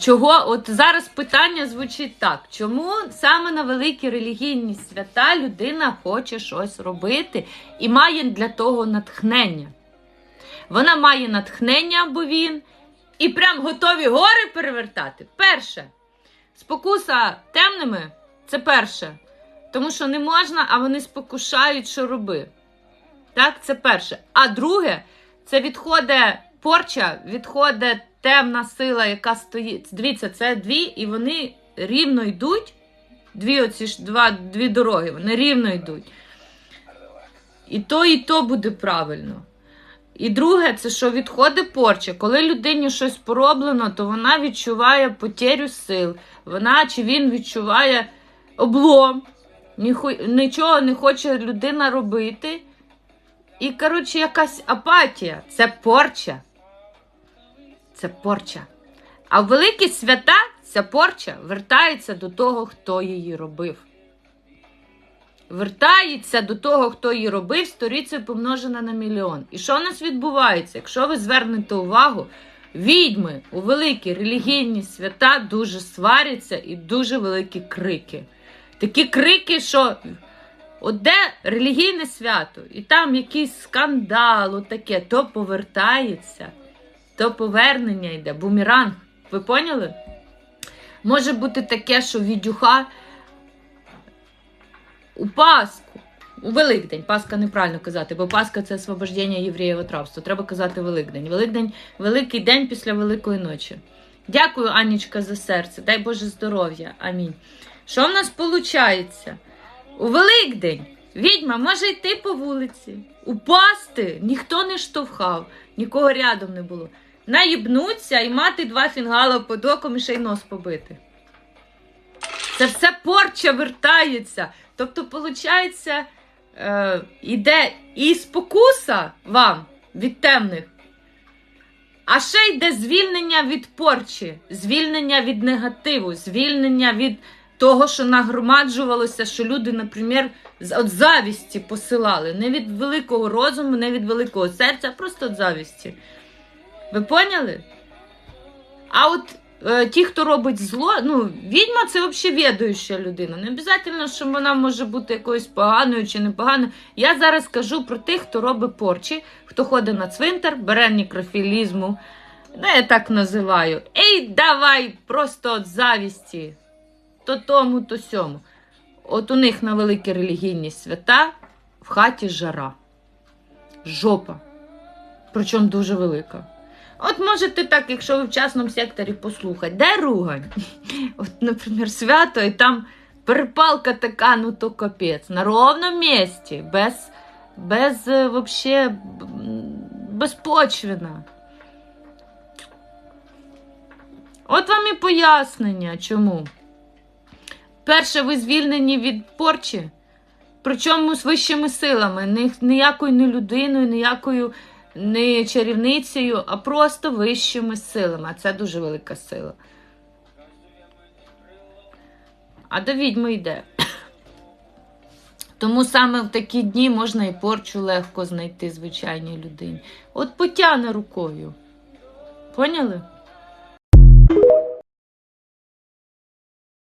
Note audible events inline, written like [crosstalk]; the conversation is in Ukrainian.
Чого от зараз питання звучить так: чому саме на великі релігійні свята людина хоче щось робити і має для того натхнення? Вона має натхнення або він, і прям готові гори перевертати. Перше, спокуса темними це перше. Тому що не можна, а вони спокушають, що роби. Так, це перше. А друге, це відходить порча, відходить темна сила, яка стоїть. Дивіться, це дві, і вони рівно йдуть. Дві оці ж два, дві дороги, вони рівно йдуть. І то, і то буде правильно. І друге, це що відходить порча. Коли людині щось пороблено, то вона відчуває потерю сил. Вона чи він відчуває облом, нічого не хоче людина робити. І, коротше, якась апатія. Це порча. Це порча. А в великі свята ця порча вертається до того, хто її робив. Вертається до того, хто її робив, сторицею помножена на мільйон. І що у нас відбувається? Якщо ви звернете увагу, відьми у великі релігійні свята дуже сваряться і дуже великі крики. Такі крики, що от де релігійне свято, і там якийсь скандал, отаке, то повертається, то повернення йде, бумеранг. Ви поняли? Може бути таке, що відюха у Пасху, у Великдень, Пасха неправильно казати, бо Пасха це освобождення євреїв від рабства. Треба казати Великдень. Великдень великий день після Великої ночі. Дякую, Анічка, за серце. Дай Боже здоров'я. Амінь. Що в нас виходить? У Великдень відьма може йти по вулиці, упасти, ніхто не штовхав, нікого рядом не було. Наїбнуться і мати два фінгала під оком і ще й нос побити. Це все порча вертається. Тобто, виходить, е, іде і спокуса вам від темних, а ще йде звільнення від порчі, звільнення від негативу, звільнення від того, що нагромаджувалося, що люди, наприклад, от завісті посилали. Не від великого розуму, не від великого серця, а просто від завісті. Ви поняли? А от е, ті, хто робить зло, ну, відьма це взагалі відаюча людина. Не обов'язково, що вона може бути якоюсь поганою чи непоганою. Я зараз кажу про тих, хто робить порчі, хто ходить на цвинтар, бере нікрофілізму. Ну, я так називаю. Ей, давай, просто от завісті. То тому, то сьому. От у них на великі релігійні свята в хаті жара. Жопа. Причому дуже велика. От можете так, якщо ви в частному секторі послухати, де ругань? [laughs] От, наприклад, свято, і там перепалка така, ну то капець. На ровному місці, без, без е, вообще, безпочвена. От вам і пояснення, чому. Перше, ви звільнені від порчі, причому з вищими силами, Ні- ніякою не людиною, ніякою не чарівницею, а просто вищими силами. А це дуже велика сила. А до відьми йде. Тому саме в такі дні можна і порчу легко знайти звичайній людині. От потягне рукою. Поняли?